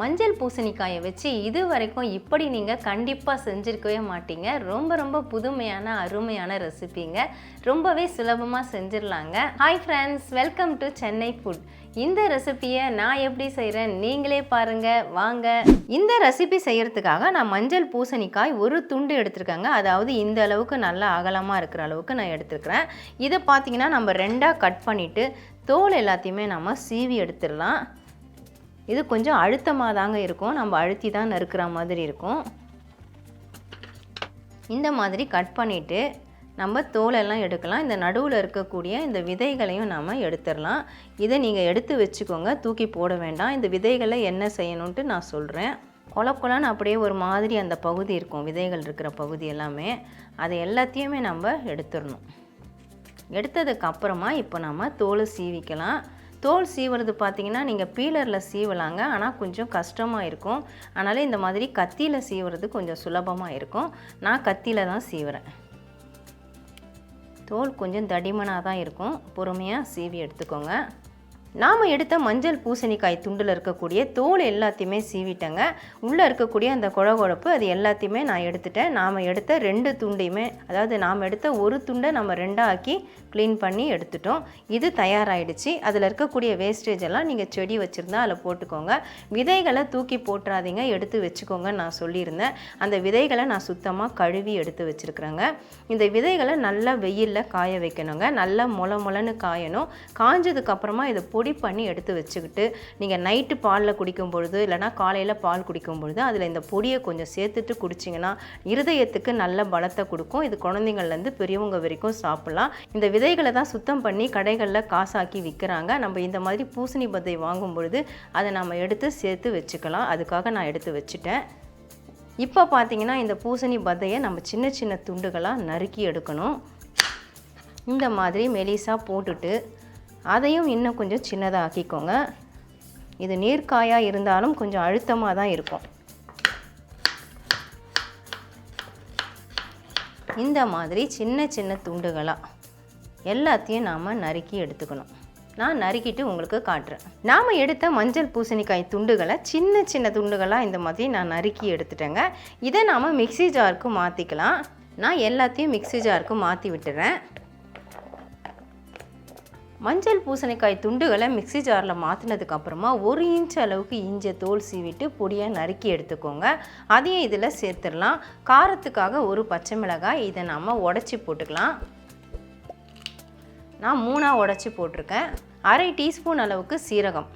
மஞ்சள் பூசணிக்காயை வச்சு இது வரைக்கும் இப்படி நீங்கள் கண்டிப்பாக செஞ்சுருக்கவே மாட்டீங்க. ரொம்ப ரொம்ப புதுமையான அருமையான ரெசிபிங்க. ரொம்பவே சுலபமாக செஞ்சிடலாங்க. Hi friends welcome to Chennai food இந்த ரெசிபியை நான் எப்படி செய்கிறேன் நீங்களே பாருங்கள் வாங்க. இந்த ரெசிபி செய்கிறதுக்காக நான் மஞ்சள் பூசணிக்காய் ஒரு துண்டு எடுத்திருக்கேங்க. அதாவது இந்த அளவுக்கு நல்லா அகலமாக இருக்கிற அளவுக்கு நான் எடுத்துருக்கிறேன். இதை பார்த்தீங்கன்னா நம்ம ரெண்டாக கட் பண்ணிவிட்டு தோல் எல்லாத்தையுமே நம்ம சீவி எடுத்துடலாம். இது கொஞ்சம் அழுத்தமாக தாங்க இருக்கும். நம்ம அழுத்தி தான் நறுக்கிற மாதிரி இருக்கும். இந்த மாதிரி கட் பண்ணிவிட்டு நம்ம தோலெல்லாம் எடுக்கலாம். இந்த நடுவில் இருக்கக்கூடிய இந்த விதைகளையும் நாம் எடுத்துடலாம். இதை நீங்கள் எடுத்து வச்சுக்கோங்க. தூக்கி போட வேண்டாம். இந்த விதைகளை என்ன செய்யணுன்ட்டு நான் சொல்கிறேன் கொல கொலன்னு அப்படியே ஒரு மாதிரி அந்த பகுதி இருக்கும். விதைகள் இருக்கிற பகுதி எல்லாமே. அதை எல்லாத்தையுமே நம்ம எடுத்துடணும். எடுத்ததுக்கு அப்புறமா இப்போ நம்ம தோலை சீவிக்கலாம். தோல் சீவுறது பார்த்தீங்கன்னா நீங்கள் பீலரில் சீவலாங்க. ஆனால் கொஞ்சம் கஷ்டமாக இருக்கும். அதனால் இந்த மாதிரி கத்தியில் சீவுறது கொஞ்சம் சுலபமாக இருக்கும். நான் கத்தியில் தான் சீவுறேன். தோல் கொஞ்சம் தடிமனாக தான் இருக்கும். பொறுமையாக சீவி எடுத்துக்கோங்க. நாம் எடுத்த மஞ்சள் பூசணிக்காய் துண்டில் இருக்கக்கூடிய தோல் எல்லாத்தையுமே சீவிட்டேங்க. உள்ளே இருக்கக்கூடிய அந்த குழகுழப்பு அது எல்லாத்தையுமே நான் எடுத்துட்டேன். நாம் எடுத்த ரெண்டு துண்டையுமே அதாவது நாம் எடுத்த ஒரு துண்டை நம்ம ரெண்டாக ஆக்கி க்ளீன் பண்ணி எடுத்துட்டோம். இது தயாராகிடுச்சு அதில் இருக்கக்கூடிய வேஸ்டேஜ் எல்லாம் நீங்கள் செடி வச்சுருந்தா அதில் போட்டுக்கோங்க. விதைகளை தூக்கி போட்டுறாதீங்க. எடுத்து வச்சுக்கோங்க நான் சொல்லியிருந்தேன். அந்த விதைகளை நான் சுத்தமாக கழுவி எடுத்து வச்சுருக்குறேங்க. இந்த விதைகளை நல்லா வெயிலில் காய வைக்கணுங்க. நல்லா முள முளன்னு காயணும். காஞ்சதுக்கப்புறமா இதை போட்டு பொடி பண்ணி எடுத்து வச்சுக்கிட்டு நீங்கள் நைட்டு பாலில் குடிக்கும் பொழுது இல்லைனா காலையில் பால் குடிக்கும் பொழுது அதில் இந்த பொடியை கொஞ்சம் சேர்த்துட்டு குடிச்சிங்கன்னா இருதயத்துக்கு நல்ல பலத்தை கொடுக்கும். இது குழந்தைங்கள்லேருந்து பெரியவங்க வரைக்கும் சாப்பிட்லாம். இந்த விதைகளை தான் சுத்தம் பண்ணி கடைகளில் காசாக்கி விற்கிறாங்க நம்ம இந்த மாதிரி பூசணி பத்தை வாங்கும் பொழுது அதை நம்ம எடுத்து சேர்த்து வச்சுக்கலாம். அதுக்காக நான் எடுத்து வச்சுட்டேன். இப்போ பார்த்தீங்கன்னா இந்த பூசணி பத்தையை நம்ம சின்ன சின்ன துண்டுகளாக நறுக்கி எடுக்கணும். இந்த மாதிரி மெலிசாக போட்டுட்டு அதையும் இன்னும் கொஞ்சம் சின்னதாக ஆக்கிக்கோங்க இது நீர்க்காயாக இருந்தாலும் கொஞ்சம் அழுத்தமாக தான் இருக்கும். இந்த மாதிரி சின்ன சின்ன துண்டுகளாக எல்லாத்தையும் நாம் நறுக்கி எடுத்துக்கணும். நான் நறுக்கிட்டு உங்களுக்கு காட்டுறேன். நாம் எடுத்த மஞ்சள் பூசணிக்காய் துண்டுகளை சின்ன சின்ன துண்டுகளாக இந்த மாதிரி நான் நறுக்கி எடுத்துட்டேங்க. இதை நாம் மிக்ஸி ஜாருக்கு மாற்றிக்கலாம் நான் எல்லாத்தையும் மிக்ஸி ஜாருக்கு மாற்றி விட்டுறேன். மஞ்சள் பூசணிக்காய் துண்டுகளை மிக்ஸி ஜாரில் மாற்றினதுக்கு அப்புறமா ஒரு இன்ச் அளவுக்கு இஞ்சை தோல் சீவிட்டு பொடியாக நறுக்கி எடுத்துக்கோங்க. அதையும் இதில் சேர்த்துடலாம். காரத்துக்காக ஒரு பச்சை மிளகாய் இதை நம்ம உடச்சி போட்டுக்கலாம். நான் மூணாக உடச்சி போட்டிருக்கேன். அரை டீஸ்பூன் அளவுக்கு சீரகம்.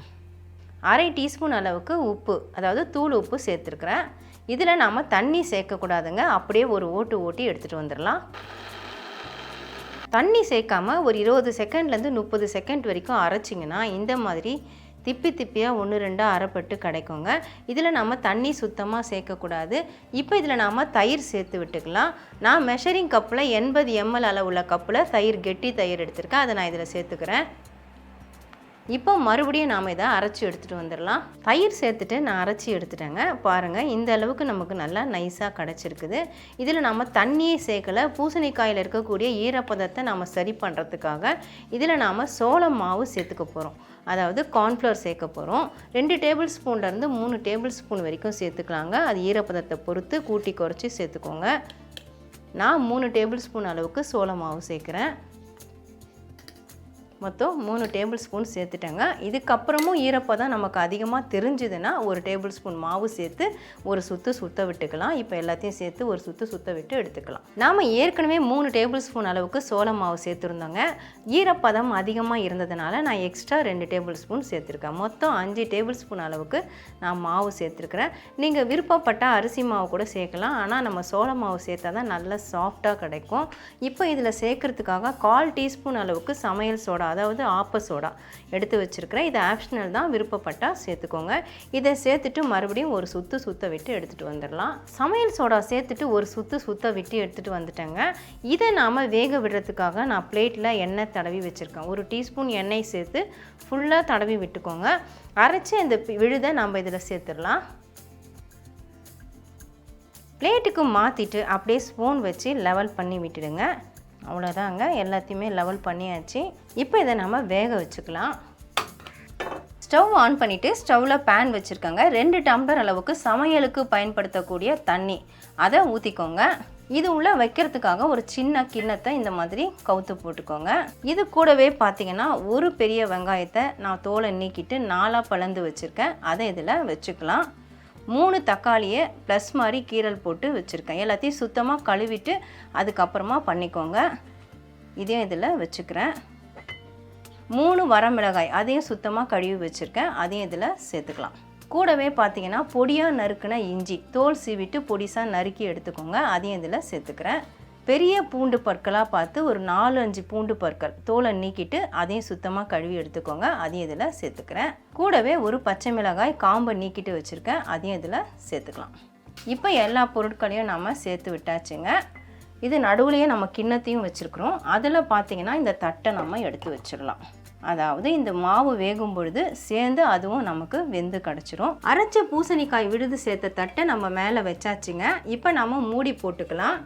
அரை டீஸ்பூன் அளவுக்கு உப்பு அதாவது தூள் உப்பு சேர்த்துருக்குறேன். இதில் நாம் தண்ணி சேர்க்கக்கூடாதுங்க. அப்படியே ஒரு ஓட்டு ஓட்டி எடுத்துகிட்டு வந்துடலாம். தண்ணி சேர்க்காம ஒரு இருபது செகண்ட்லேருந்து முப்பது செகண்ட் வரைக்கும் அரைச்சிங்கன்னா இந்த மாதிரி திப்பி திப்பியாக ஒன்று ரெண்டாக அரைப்பட்டு கிடைக்குங்க. இதில் நம்ம தண்ணி சுத்தமாக சேர்க்கக்கூடாது. இப்போ இதில் நாம் தயிர் சேர்த்து விட்டுக்கலாம். நான் மெஷரிங் கப்பில் எண்பது எம்எல் அளவுள்ள கப்பில் தயிர் கெட்டி தயிர் எடுத்திருக்கேன். அதை நான் இதில் சேர்த்துக்கிறேன். இப்போ மறுபடியும் நாம் இதை அரைச்சி எடுத்துகிட்டு வந்துடலாம். தயிர் சேர்த்துட்டு நான் அரைச்சி எடுத்துட்டேங்க. பாருங்கள் இந்த அளவுக்கு நமக்கு நல்லா நைஸாக கிடச்சிருக்குது. இதில் நம்ம தண்ணியே சேர்க்கலை. பூசணிக்காயில் இருக்கக்கூடிய ஈரப்பதத்தை நாம் சரி பண்ணுறதுக்காக இதில் நாம் சோளம் மாவு சேர்த்துக்க போகிறோம் அதாவது கார்ன்ஃப்ளவர் சேர்க்க போகிறோம் ரெண்டு டேபிள் ஸ்பூன்லேருந்து மூணு டேபிள் ஸ்பூன் வரைக்கும் சேர்த்துக்கலாங்க. அது ஈரப்பதத்தை பொறுத்து கூட்டி குறைச்சி சேர்த்துக்கோங்க. நான் மூணு டேபிள் ஸ்பூன் அளவுக்கு சோள மாவு சேர்க்குறேன். மொத்தம் மூணு டேபிள் ஸ்பூன் சேர்த்துட்டேங்க. இதுக்கப்புறமும் ஈரப்பதம் நமக்கு அதிகமாக தெரிஞ்சுதுன்னா ஒரு டேபிள் ஸ்பூன் மாவு சேர்த்து ஒரு சுற்று சுத்த விட்டுக்கலாம். இப்போ எல்லாத்தையும் சேர்த்து ஒரு சுற்று சுத்த விட்டு எடுத்துக்கலாம். நாம் ஏற்கனவே மூணு டேபிள் ஸ்பூன் அளவுக்கு சோள மாவு சேர்த்துருந்தோங்க. ஈரப்பதம் அதிகமாக இருந்ததுனால நான் எக்ஸ்ட்ரா ரெண்டு டேபிள் ஸ்பூன் சேர்த்துருக்கேன். மொத்தம் அஞ்சு டேபிள் ஸ்பூன் அளவுக்கு நான் மாவு சேர்த்துருக்குறேன். நீங்கள் விருப்பப்பட்ட அரிசி மாவு கூட சேர்க்கலாம். ஆனால் நம்ம சோள மாவு சேர்த்தா தான் நல்லா சாஃப்டாக கிடைக்கும். இப்போ இதில் சேர்க்கறதுக்காக கால் டீஸ்பூன் அளவுக்கு சமையல் சோடா அதாவது ஆப்ப சோடா எடுத்து வச்சுருக்கிறேன். இது ஆப்ஷனல் தான் விருப்பப்பட்டால் சேர்த்துக்கோங்க. இதை சேர்த்துட்டு மறுபடியும் ஒரு சுற்று சுத்த விட்டு எடுத்துகிட்டு வந்துடலாம். சமையல் சோடா சேர்த்துட்டு ஒரு சுற்று சுத்த விட்டு எடுத்துகிட்டு வந்துட்டேங்க. இதை நாம் வேக விடுறதுக்காக நான் பிளேட்டில் எண்ணெய் தடவி வச்சுருக்கேன். ஒரு டீஸ்பூன் எண்ணெய் சேர்த்து ஃபுல்லாக தடவி விட்டுக்கோங்க. அரைச்சி இந்த விழுதை நம்ம இதில் சேர்த்துடலாம். பிளேட்டுக்கு மாற்றிட்டு அப்படியே ஸ்பூன் வச்சு லெவல் பண்ணி விட்டுடுங்க. அவ்வளோதாங்க. எல்லாத்தையுமே லெவல் பண்ணியாச்சு. இப்போ இதை நம்ம வேக வச்சுக்கலாம். ஸ்டவ் ஆன் பண்ணிவிட்டு ஸ்டவ்வில் பேன் வச்சுருக்கேங்க. ரெண்டு டம்ளர் அளவுக்கு சமையலுக்கு பயன்படுத்தக்கூடிய தண்ணி. அதை ஊற்றிக்கோங்க இது உள்ள வைக்கிறதுக்காக ஒரு சின்ன கிண்ணத்தை இந்த மாதிரி கவுத்து போட்டுக்கோங்க. இது கூடவே பார்த்தீங்கன்னா ஒரு பெரிய வெங்காயத்தை நான் தோலை நீக்கிட்டு நாலாக பழந்து வச்சுருக்கேன். அதை இதில் வச்சுக்கலாம். மூணு தக்காளியை ப்ளஸ் மாதிரி கீரல் போட்டு வச்சுருக்கேன். எல்லாத்தையும் சுத்தமாக கழுவிட்டு அதுக்கப்புறமா பண்ணிக்கோங்க. இதையும் இதில் வச்சுக்கிறேன். மூணு வரமிளகாய் அதையும் சுத்தமாக கழுவி வச்சுருக்கேன். அதையும் இதில் சேர்த்துக்கலாம். கூடவே பார்த்தீங்கன்னா பொடியாக நறுக்கின இஞ்சி தோல் சீவிட்டு பொடிசாக நறுக்கி எடுத்துக்கோங்க. அதையும் இதில் சேர்த்துக்கிறேன். பெரிய பூண்டு பற்களாக பார்த்து ஒரு நாலு அஞ்சு பூண்டு பற்கள் தோலை நீக்கிட்டு அதையும் சுத்தமாக கழுவி எடுத்துக்கோங்க. அதையும் இதில் சேர்த்துக்கிறேன். கூடவே ஒரு பச்சை மிளகாய் காம்பை நீக்கிட்டு வச்சுருக்கேன். அதையும் இதில் சேர்த்துக்கலாம். இப்போ எல்லா பொருட்களையும் நம்ம சேர்த்து விட்டாச்சுங்க. இது நடுவுலையே நம்ம கிண்ணத்தையும் வச்சுருக்குறோம். அதில் பார்த்தீங்கன்னா இந்த தட்டை நம்ம எடுத்து வச்சிடலாம். அதாவது இந்த மாவு வேகும் பொழுது சேர்ந்து அதுவும் நமக்கு வெந்து கிடச்சிரும். அரைச்ச பூசணிக்காய் விழுது சேர்த்த தட்டை நம்ம மேலே வச்சாச்சுங்க. இப்போ நம்ம மூடி போட்டுக்கலாம்.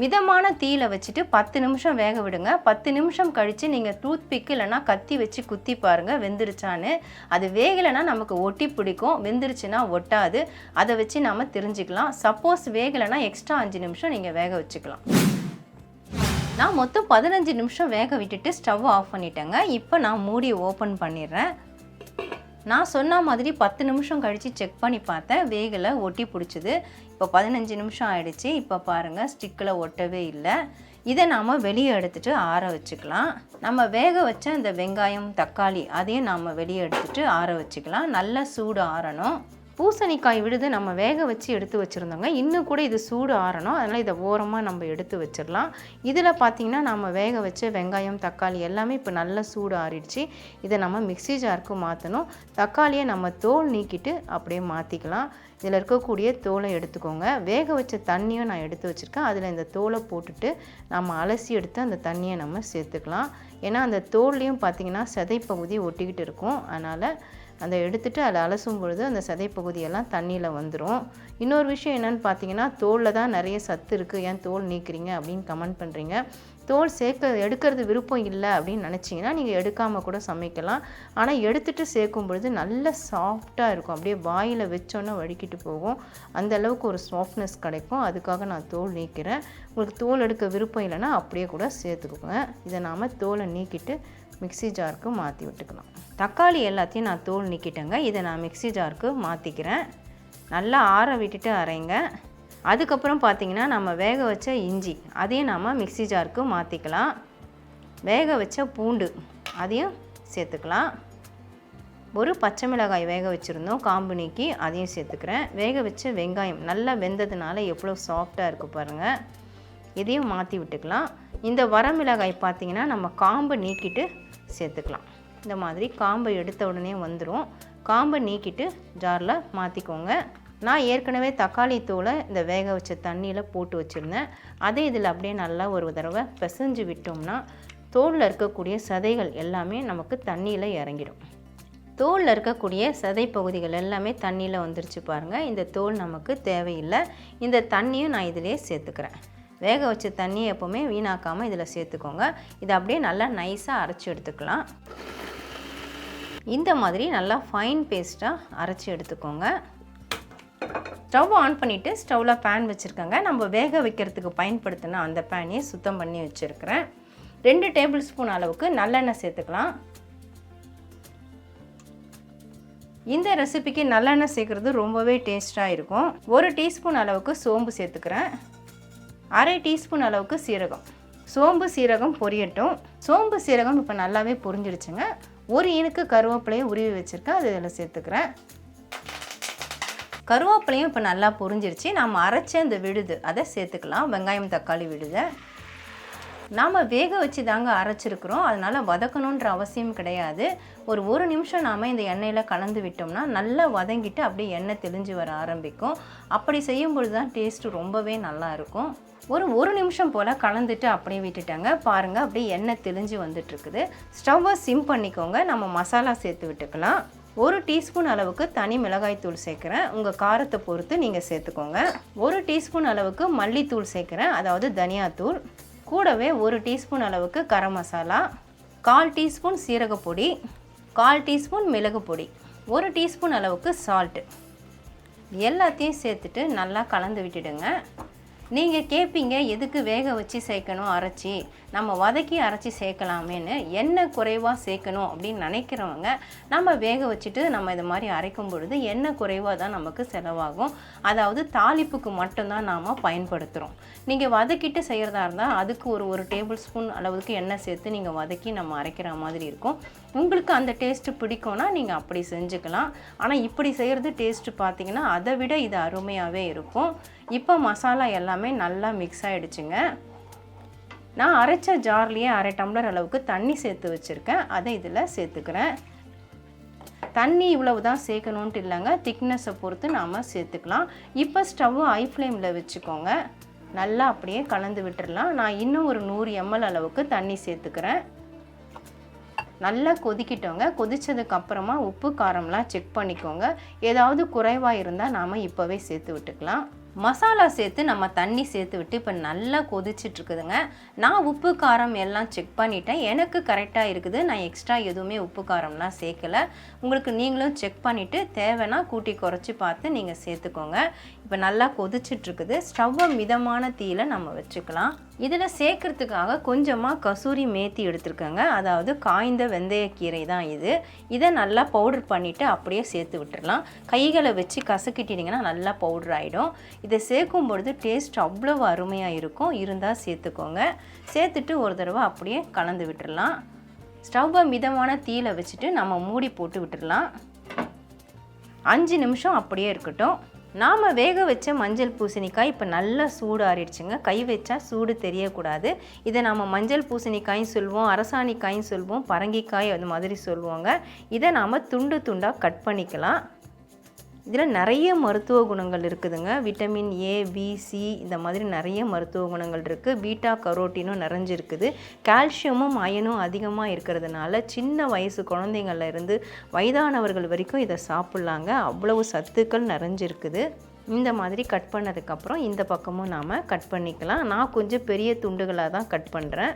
மிதமான தீயில வச்சுட்டு பத்து நிமிஷம் வேக விடுங்க. பத்து நிமிஷம் கழித்து நீங்கள் டூத் பிக் இல்லைன்னா கத்தி வச்சு குத்தி பாருங்கள் வெந்துருச்சான்னு. அது வேகலைன்னா நமக்கு ஒட்டி பிடிக்கும். வெந்துருச்சுன்னா ஒட்டாது. அதை வச்சு நம்ம தெரிஞ்சுக்கலாம். சப்போஸ் வேகலைன்னா எக்ஸ்ட்ரா அஞ்சு நிமிஷம் நீங்கள் வேக வச்சுக்கலாம். நான் மொத்தம் பதினஞ்சு நிமிஷம் வேக விட்டுட்டு ஸ்டவ் ஆஃப் பண்ணிட்டேங்க. இப்போ நான் மூடி ஓப்பன் பண்ணிடுறேன். நான் சொன்ன மாதிரி பத்து நிமிஷம் கழித்து செக் பண்ணி பார்த்தேன். வேகலை ஒட்டி பிடிச்சிது. இப்போ பதினஞ்சு நிமிஷம் ஆயிடுச்சு. இப்போ பாருங்கள் ஸ்டிக்கில் ஒட்டவே இல்லை. இதை நாம் வெளியே எடுத்துகிட்டு ஆற வச்சுக்கலாம். நம்ம வேக வச்ச இந்த வெங்காயம் தக்காளி அதையும் நாம் வெளியே எடுத்துகிட்டு ஆற வச்சுக்கலாம். நல்லா சூடு ஆறணும். பூசணிக்காய் விழுது நம்ம வேக வச்சு எடுத்து வச்சுருந்தோங்க. இன்னும் கூட இது சூடு ஆறணும். அதனால் இதை ஓரமாக நம்ம எடுத்து வச்சிடலாம். இதில் பார்த்திங்கன்னா நம்ம வேக வச்ச வெங்காயம் தக்காளி எல்லாமே இப்போ நல்லா சூடு ஆறிடுச்சு. இதை நம்ம மிக்ஸி ஜாருக்கு மாற்றணும் தக்காளியை நம்ம தோல் நீக்கிட்டு அப்படியே மாற்றிக்கலாம் இதில் இருக்கக்கூடிய தோலை எடுத்துக்கோங்க. வேக வச்ச தண்ணியும் நான் எடுத்து வச்சுருக்கேன். அதில் இந்த தோலை போட்டுட்டு நம்ம அலசி எடுத்து அந்த தண்ணியை நம்ம சேர்த்துக்கலாம். ஏன்னா அந்த தோல்லையும் பார்த்திங்கன்னா சதைப்பகுதி ஒட்டிக்கிட்டு இருக்கும். அதனால் அந்த எடுத்துட்டு அதில் அலசும் பொழுது அந்த சதைப்பகுதியெல்லாம் தண்ணியில் வந்துடும் இன்னொரு விஷயம் என்னென்னு பார்த்தீங்கன்னா தோலில் தான் நிறைய சத்து இருக்குது ஏன் தோல் நீக்கிறீங்க அப்படின்னு கமெண்ட் பண்ணுறீங்க தோல் சேர்க்க எடுக்கிறது விருப்பம் இல்லை அப்படின்னு நினச்சிங்கன்னா நீங்கள் எடுக்காமல் கூட சமைக்கலாம். ஆனால் எடுத்துகிட்டு சேர்க்கும் பொழுது நல்ல சாஃப்டாக இருக்கும். அப்படியே வாயில் வச்சோன்னே வழுக்கிட்டு போகும். அந்த அளவுக்கு ஒரு சாஃப்ட்னஸ் கிடைக்கும். அதுக்காக நான் தோல் நீக்கிறேன். உங்களுக்கு தோல் எடுக்க விருப்பம் இல்லைன்னா அப்படியே கூட சேர்த்துக்கோங்க. இதை நாம் தோலை நீக்கிட்டு மிக்ஸி ஜாருக்கு மாற்றி விட்டுக்கலாம் தக்காளி எல்லாத்தையும் நான் தோல் நிற்கிட்டேங்க இதை நான் மிக்ஸி ஜாருக்கு மாற்றிக்கிறேன் நல்லா ஆற விட்டுட்டு அரைங்க. அதுக்கப்புறம் பார்த்திங்கன்னா நம்ம வேக வச்ச இஞ்சி அதையும் நம்ம மிக்ஸி ஜாருக்கு மாற்றிக்கலாம் வேக வச்ச பூண்டு அதையும் சேர்த்துக்கலாம். ஒரு பச்சை மிளகாய் வேக வச்சுருந்தோம். காம்பு நீக்கி அதையும் சேர்த்துக்கிறேன். வேக வச்ச வெங்காயம் நல்லா வெந்ததுனால எவ்வளோ சாஃப்டாக இருக்குது பாருங்கள் இதையும் மாற்றி விட்டுக்கலாம். இந்த வரமிளகாய் பார்த்தீங்கன்னா நம்ம காம்பை நீக்கிட்டு சேர்த்துக்கலாம். இந்த மாதிரி காம்பை எடுத்த உடனே வந்துடும் காம்பை நீக்கிட்டு ஜாரில் மாற்றிக்கோங்க நான் ஏற்கனவே தக்காளி தூளை இந்த வேக வச்ச தண்ணியில் போட்டு வச்சுருந்தேன். அதை இதில் அப்படியே நல்லா ஒரு தடவை பிசைஞ்சு விட்டோம்னா தோலில் இருக்கக்கூடிய சதைகள் எல்லாமே நமக்கு தண்ணியில் இறங்கிடும் தோலில் இருக்கக்கூடிய சதை பகுதிகள் எல்லாமே தண்ணியில் வந்துருச்சு பாருங்கள் இந்த தோல் நமக்கு தேவையில்லை. இந்த தண்ணியும் நான் இதிலே சேர்த்துக்கிறேன். வேக வச்ச தண்ணியை எப்போவுமே வீணாக்காமல் இதில் சேர்த்துக்கோங்க. இதை அப்படியே நல்லா நைஸாக அரைச்சி எடுத்துக்கலாம். இந்த மாதிரி நல்லா ஃபைன் பேஸ்ட்டாக அரைச்சி எடுத்துக்கோங்க. ஸ்டவ் ஆன் பண்ணிவிட்டு ஸ்டவ்வில் பேன் வச்சுருக்கேங்க. நம்ம வேக வைக்கிறதுக்கு பயன்படுத்தின அந்த பேனையை சுத்தம் பண்ணி வச்சுருக்கிறேன். ரெண்டு டேபிள் ஸ்பூன் அளவுக்கு நல்லெண்ணெய் சேர்த்துக்கலாம். இந்த ரெசிபிக்கு நல்லெண்ணெய் சேர்க்குறது ரொம்பவே டேஸ்ட்டாக இருக்கும். ஒரு டீஸ்பூன் அளவுக்கு சோம்பு சேர்த்துக்கிறேன். அரை டீஸ்பூன் அளவுக்கு சீரகம். சோம்பு சீரகம் பொரியட்டும். சோம்பு சீரகம் இப்போ நல்லாவே பொரிஞ்சிடுச்சுங்க. ஒரு இனுக்கு கருவேப்பிலையை உருவி வச்சுருக்கேன். அது இதில் சேர்த்துக்கிறேன். கருவேப்பிலையும் இப்போ நல்லா பொரிஞ்சிருச்சு. நம்ம அரைச்ச இந்த விழுது அதை சேர்த்துக்கலாம். வெங்காயம் தக்காளி விழுதை. நாம் வேக வச்சு தாங்க அரைச்சிருக்கிறோம். அதனால் வதக்கணுன்ற அவசியம் கிடையாது. ஒரு ஒரு நிமிஷம் நாம் இந்த எண்ணெயில் கலந்து விட்டோம்னா நல்லா வதங்கிட்டு அப்படியே எண்ணெய் தெளிஞ்சு வர ஆரம்பிக்கும். அப்படி செய்யும்பொழுது தான் டேஸ்ட்டு ரொம்பவே நல்லா இருக்கும். ஒரு ஒரு நிமிஷம் போல் கலந்துட்டு அப்படியே விட்டுட்டாங்க. பாருங்கள் அப்படியே எண்ணெய் தெளிஞ்சு வந்துட்டுருக்குது. ஸ்டவ்வை சிம் பண்ணிக்கோங்க. நம்ம மசாலா சேர்த்து விட்டுக்கலாம். ஒரு டீஸ்பூன் அளவுக்கு தனி மிளகாய்த்தூள் சேர்க்குறேன். உங்கள் காரத்தை பொறுத்து நீங்கள் சேர்த்துக்கோங்க. ஒரு டீஸ்பூன் அளவுக்கு மல்லித்தூள் சேர்க்குறேன். அதாவது தனியாத்தூள். கூடவே ஒரு டீஸ்பூன் அளவுக்கு கரம் மசாலா. கால் டீஸ்பூன் சீரகப்பொடி கால் டீஸ்பூன் மிளகு பொடி. ஒரு டீஸ்பூன் அளவுக்கு சால்ட்டு எல்லாத்தையும் சேர்த்துட்டு நல்லா கலந்து விட்டுடுங்க. நீங்கள் கேட்பீங்க எதுக்கு வேக வச்சு சேர்க்கணும் அரைச்சி? நம்ம வதக்கி அரைச்சி சேர்க்கலாமேன்னு எண்ணெய் குறைவாக சேர்க்கணும் அப்படின்னு நினைக்கிறவங்க நம்ம வேக வச்சுட்டு நம்ம இது மாதிரி அரைக்கும் பொழுது எண்ணெய் குறைவாக தான் நமக்கு செலவாகும்? அதாவது தாளிப்புக்கு மட்டும்தான் நாம் பயன்படுத்துகிறோம் நீங்கள் வதக்கிட்டு செய்கிறதா இருந்தால் அதுக்கு ஒரு ஒரு டேபிள் ஸ்பூன் அளவுக்கு எண்ணெய் சேர்த்து நீங்கள் வதக்கி நம்ம அரைக்கிற மாதிரி இருக்கும். உங்களுக்கு அந்த டேஸ்ட்டு பிடிக்கும்னா நீங்கள் அப்படி செஞ்சுக்கலாம். ஆனால் இப்படி செய்கிறது டேஸ்ட்டு பார்த்தீங்கன்னா அதை விட இது அருமையாகவே இருக்கும். இப்போ மசாலா எல்லாமே நல்லா மிக்ஸ் ஆகிடுச்சுங்க நான் அரைச்ச ஜார்லேயே அரை டம்ளர் அளவுக்கு தண்ணி சேர்த்து வச்சுருக்கேன். அதை இதில் சேர்த்துக்கிறேன். தண்ணி இவ்வளவு தான் சேர்க்கணுன்ட்டு இல்லைங்க. திக்னஸை பொறுத்து நாம் சேர்த்துக்கலாம். இப்போ ஸ்டவ் ஹை ஃப்ளேமில் வச்சுக்கோங்க. நல்லா அப்படியே கலந்து விட்டுடலாம் நான் இன்னும் ஒரு நூறு எம்எல் அளவுக்கு தண்ணி சேர்த்துக்கிறேன். நல்லா கொதிக்கிட்டோங்க. கொதித்ததுக்கப்புறமா உப்பு காரம்லாம் செக் பண்ணிக்கோங்க. ஏதாவது குறைவாக இருந்தால் நாம் இப்போவே சேர்த்து விட்டுக்கலாம். மசாலா சேர்த்து நம்ம தண்ணி சேர்த்து விட்டு இப்போ நல்லா கொதிச்சிட்ருக்குதுங்க. நான் உப்பு காரம் எல்லாம் செக் பண்ணிட்டேன். எனக்கு கரெக்டாக இருக்குது. நான் எக்ஸ்ட்ரா எதுவுமே உப்பு காரம்லாம் சேர்க்கல. உங்களுக்கு நீங்களும் செக் பண்ணிவிட்டு தேவைன்னா கூட்டி குறைச்சி பார்த்து நீங்கள் சேர்த்துக்கோங்க. இப்போ நல்லா கொதிச்சிட்ருக்குது. ஸ்டவ்வை மிதமான தீயில நம்ம வச்சுக்கலாம். இதில் சேர்க்கறதுக்காக கொஞ்சமாக கசூரி மேத்தி எடுத்துருக்கேங்க. அதாவது காய்ந்த வெந்தயக்கீரை தான் இது. இதை நல்லா பவுடர் பண்ணிவிட்டு அப்படியே சேர்த்து விட்டுடலாம். கைகளை வச்சு கசக்கிட்டிங்கன்னா நல்லா பவுடர் ஆகிடும் இதை சேர்க்கும் பொழுது டேஸ்ட் அவ்வளோ அருமையாக இருக்கும். இருந்தால் சேர்த்துக்கோங்க. சேர்த்துட்டு ஒரு தடவை அப்படியே கலந்து விட்டுடலாம். ஸ்டவ்வை மிதமான தீயில் வச்சுட்டு நம்ம மூடி போட்டு விட்டுடலாம். அஞ்சு நிமிஷம் அப்படியே இருக்கட்டும். நாம் வேக வச்ச மஞ்சள் பூசணிக்காய் இப்போ நல்லா சூடு ஆறிடுச்சுங்க. கை வச்சா சூடு தெரியக்கூடாது. இதை நாம் மஞ்சள் பூசணிக்காயும் சொல்லுவோம் அரசாணிக்காயும் சொல்லுவோம் பரங்கிக்காய் அது மாதிரி சொல்லுவோங்க இதை நாம் துண்டு துண்டாக கட் பண்ணிக்கலாம். இதில் நிறைய மருத்துவ குணங்கள் இருக்குதுங்க. விட்டமின் ஏ பி சி இந்த மாதிரி நிறைய மருத்துவ குணங்கள் இருக்குது பீட்டா கரோட்டினும் நிறைஞ்சிருக்குது. கால்சியமும் அயனும் அதிகமாக இருக்கிறதுனால சின்ன வயசு குழந்தைங்கள்ல இருந்து வயதானவர்கள் வரைக்கும் இதை சாப்பிட்லாங்க. அவ்வளவு சத்துக்கள் நிறைஞ்சிருக்குது. இந்த மாதிரி கட் பண்ணதுக்கப்புறம் இந்த பக்கமும் நாம் கட் பண்ணிக்கலாம். நான் கொஞ்சம் பெரிய துண்டுகளாக தான் கட் பண்ணுறேன்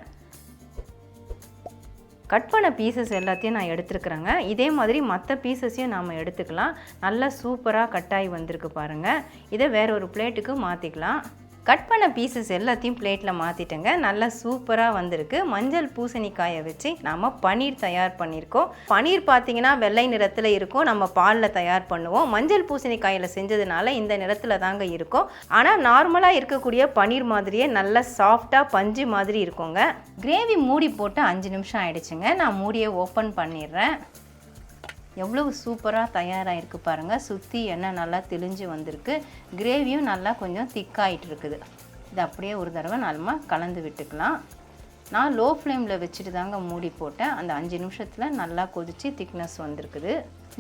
கட் பண்ண பீசஸ் எல்லாத்தையும் நான் எடுத்துருக்குறேங்க. இதே மாதிரி மற்ற பீசஸையும் நாம் எடுத்துக்கலாம். நல்லா சூப்பராக கட்டாகி வந்திருக்கு பாருங்கள் இதை வேற ஒரு பிளேட்டுக்கு மாற்றிக்கலாம் கட் பண்ண பீசஸ் எல்லாத்தையும் பிளேட்டில் மாற்றிட்டேங்க நல்லா சூப்பராக வந்திருக்கு. மஞ்சள் பூசணிக்காயை வச்சு நம்ம பன்னீர் தயார் பண்ணியிருக்கோம். பன்னீர் பார்த்தீங்கன்னா வெள்ளை நிறத்தில் இருக்கும். நம்ம பாலில் தயார் பண்ணுவோம். மஞ்சள் பூசணிக்காயில் செஞ்சதுனால இந்த நிறத்தில் தாங்க இருக்கும். ஆனால் நார்மலாக இருக்கக்கூடிய பன்னீர் மாதிரியே நல்லா சாஃப்டாக பஞ்சு மாதிரி இருக்குங்க. கிரேவி மூடி போட்டு அஞ்சு நிமிஷம் ஆயிடுச்சுங்க. நான் மூடியை ஓப்பன் பண்ணிடுறேன். எவ்வளவு சூப்பராக தயாராகிருக்கு பாருங்கள் சுற்றி எண்ணெய் நல்லா தெளிஞ்சு வந்திருக்கு. கிரேவியும் நல்லா கொஞ்சம் திக்காகிட்டு இருக்குது இது அப்படியே ஒரு தடவை நல்லா கலந்து விட்டுக்கலாம். நான் லோ ஃப்ளேமில் வச்சுட்டு தாங்க மூடி போட்டேன். அந்த அஞ்சு நிமிஷத்தில் நல்லா கொதித்து திக்னஸ் வந்திருக்குது.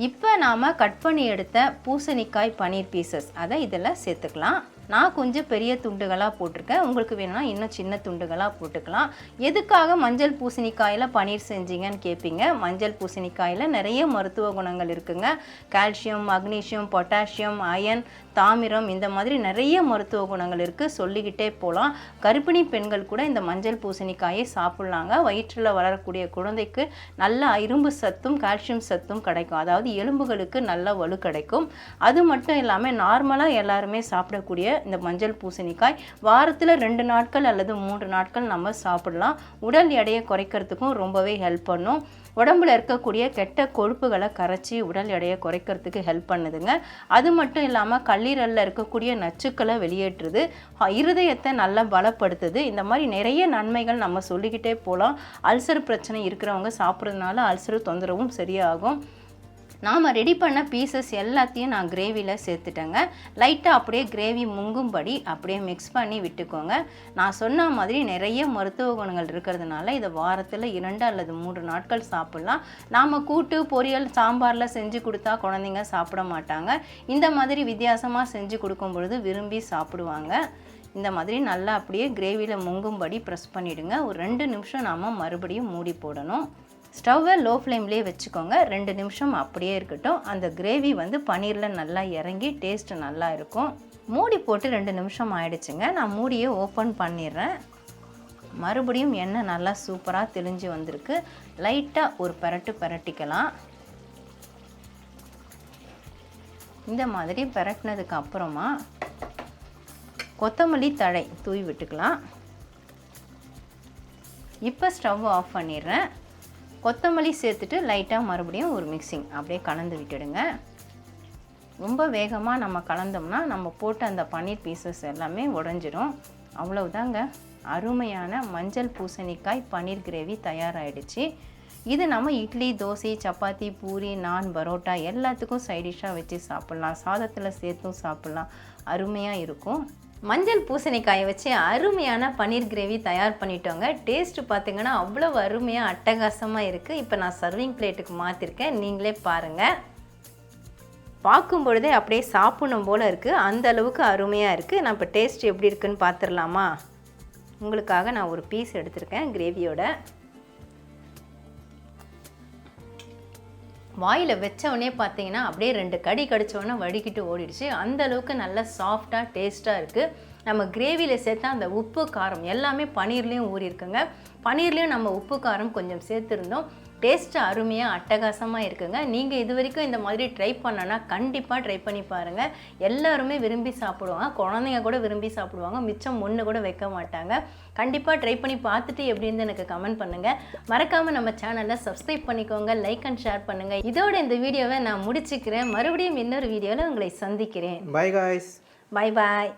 இப்போ நாம் கட் பண்ணி எடுத்த பூசணிக்காய் பன்னீர் பீசஸ் அதை இதில் சேர்த்துக்கலாம். நான் கொஞ்சம் பெரிய துண்டுகளாக போட்டிருக்கேன். உங்களுக்கு வேணும்னா இன்னும் சின்ன துண்டுகளாக போட்டுக்கலாம். எதுக்காக மஞ்சள் பூசணிக்காயில் பன்னீர் செஞ்சீங்கன்னு கேட்பீங்க மஞ்சள் பூசணிக்காயில் நிறைய மருத்துவ குணங்கள் இருக்குங்க. கால்சியம் மக்னீஷியம் பொட்டாசியம் அயன் தாமிரம் இந்த மாதிரி நிறைய மருத்துவ குணங்கள் இருக்குது சொல்லிக்கிட்டே போகலாம் கர்ப்பிணி பெண்கள் கூட இந்த மஞ்சள் பூசணிக்காயை சாப்பிட்லாங்க. வயிற்றில் வளரக்கூடிய குழந்தைக்கு நல்ல இரும்பு சத்தும் கால்சியம் சத்தும் கிடைக்கும். அதாவது எலும்புகளுக்கு நல்ல வலு கிடைக்கும். அது மட்டும் இல்லாமல் நார்மலாக எல்லாருமே சாப்பிடக்கூடிய இந்த மஞ்சள் பூசணிக்காய் வாரத்தில் ரெண்டு நாட்கள் அல்லது மூன்று நாட்கள் நம்ம சாப்பிடலாம். உடல் எடையை குறைக்கிறதுக்கும் ரொம்பவே ஹெல்ப் பண்ணும். உடம்புல இருக்கக்கூடிய கெட்ட கொழுப்புகளை கரைச்சி உடல் எடையை குறைக்கிறதுக்கு ஹெல்ப் பண்ணுதுங்க. அது மட்டும் இல்லாமல் கல்லீரலில் இருக்கக்கூடிய நச்சுக்களை வெளியேற்றுது. இருதயத்தை நல்லா பலப்படுத்துது. இந்த மாதிரி நிறைய நன்மைகள் நம்ம சொல்லிக்கிட்டே போகலாம் அல்சர் பிரச்சனை இருக்கிறவங்க சாப்பிட்றதுனால அல்சர் தொந்தரவும் சரியாகும். நாம் ரெடி பண்ண பீசஸ் எல்லாத்தையும் நான் கிரேவியில் சேர்த்துட்டேங்க. லைட்டாக அப்படியே கிரேவி முங்கும்படி அப்படியே மிக்ஸ் பண்ணி விட்டுக்கோங்க. நான் சொன்ன மாதிரி நிறைய மருத்துவ குணங்கள் இருக்கிறதுனால இதை வாரத்தில் இரண்டு அல்லது மூன்று நாட்கள் சாப்பிட்லாம். நாம் கூட்டு பொரியல் சாம்பாரில் செஞ்சு கொடுத்தா குழந்தைங்க சாப்பிட மாட்டாங்க. இந்த மாதிரி வித்தியாசமாக செஞ்சு கொடுக்கும் பொழுது விரும்பி சாப்பிடுவாங்க. இந்த மாதிரி நல்லா அப்படியே கிரேவியில் முங்கும்படி ப்ரெஸ் பண்ணிவிடுங்க ஒரு ரெண்டு நிமிஷம் நாம் மறுபடியும் மூடி போடணும். ஸ்டவ்வை லோ ஃப்ளேம்லேயே வச்சுக்கோங்க. ரெண்டு நிமிஷம் அப்படியே இருக்கட்டும். அந்த கிரேவி வந்து பன்னீரில் நல்லா இறங்கி டேஸ்ட் நல்லா இருக்கும். மூடி போட்டு ரெண்டு நிமிஷம் ஆயிடுச்சுங்க. நான் மூடியை ஓப்பன் பண்ணிடுறேன். மறுபடியும் எண்ணெய் நல்லா சூப்பராக தெளிஞ்சு வந்திருக்கு. லைட்டாக ஒரு பரட்டு பரட்டிக்கலாம். இந்த மாதிரி பரட்டினதுக்கு அப்புறமா கொத்தமல்லி தழை தூவி விட்டுக்கலாம். இப்போ ஸ்டவ் ஆஃப் பண்ணிடுறேன். கொத்தமல்லி சேர்த்துட்டு லைட்டாக மறுபடியும் ஒரு மிக்சிங் அப்படியே கலந்து விட்டுடுங்க. ரொம்ப வேகமாக நம்ம கலந்தோம்னா நம்ம போட்ட அந்த பன்னீர் பீசஸ் எல்லாமே உடஞ்சிரும். அவ்வளவுதாங்க. அருமையான மஞ்சள் பூசணிக்காய் பன்னீர் கிரேவி தயாராகிடுச்சு இது நம்ம இட்லி தோசை சப்பாத்தி பூரி நான் பரோட்டா எல்லாத்துக்கும் சைடிஷ்ஷாக வச்சு சாப்பிட்லாம். சாதத்தில் சேர்த்தும் சாப்பிட்லாம். அருமையாக இருக்கும். மஞ்சள் பூசணிக்காயை வச்சு அருமையான பன்னீர் கிரேவி தயார் பண்ணிட்டோங்க. டேஸ்ட்டு பார்த்தீங்கன்னா அவ்வளோ அருமையாக அட்டகாசமாக இருக்குது இப்போ நான் சர்விங் பிளேட்டுக்கு மாற்றிருக்கேன் நீங்களே பாருங்கள் பார்க்கும் பொழுதே அப்படியே சாப்பிடணும் போல் இருக்குது அந்த அளவுக்கு அருமையாக இருக்குது நான் இப்போ டேஸ்ட் எப்படி இருக்குன்னு பார்த்துடலாமா உங்களுக்காக நான் ஒரு பீஸ் எடுத்திருக்கேன் கிரேவியோட. வாயில் வச்சவொடனே பார்த்தீங்கன்னா அப்படியே ரெண்டு கடி கடித்தவொடனே வடிக்கிட்டு ஓடிடுச்சு. அந்த அளவுக்கு நல்ல சாஃப்டாக டேஸ்ட்டாக இருக்குது நம்ம கிரேவியில் சேர்த்தா அந்த உப்பு காரம் எல்லாமே பன்னீர்லேயும் ஊறியிருக்குங்க. பன்னீர்லேயும் நம்ம உப்பு காரம் கொஞ்சம் சேர்த்துருந்தோம். டேஸ்ட்டு அருமையாக அட்டகாசமாக இருக்குங்க. நீங்கள் இது வரைக்கும் இந்த மாதிரி ட்ரை பண்ணனா கண்டிப்பாக ட்ரை பண்ணி பாருங்கள் எல்லாருமே விரும்பி சாப்பிடுவாங்க. குழந்தைங்க கூட விரும்பி சாப்பிடுவாங்க. மிச்சம் ஒன்று கூட வைக்க மாட்டாங்க. கண்டிப்பாக ட்ரை பண்ணி பார்த்துட்டு எப்படின்னு எனக்கு கமெண்ட் பண்ணுங்கள் மறக்காமல் நம்ம சேனலை சப்ஸ்கிரைப் பண்ணிக்கோங்க. லைக் அண்ட் ஷேர் பண்ணுங்கள் இதோட இந்த வீடியோவை நான் முடிச்சுக்கிறேன். மறுபடியும் இன்னொரு வீடியோவில் உங்களை சந்திக்கிறேன். Bye guys. Bye bye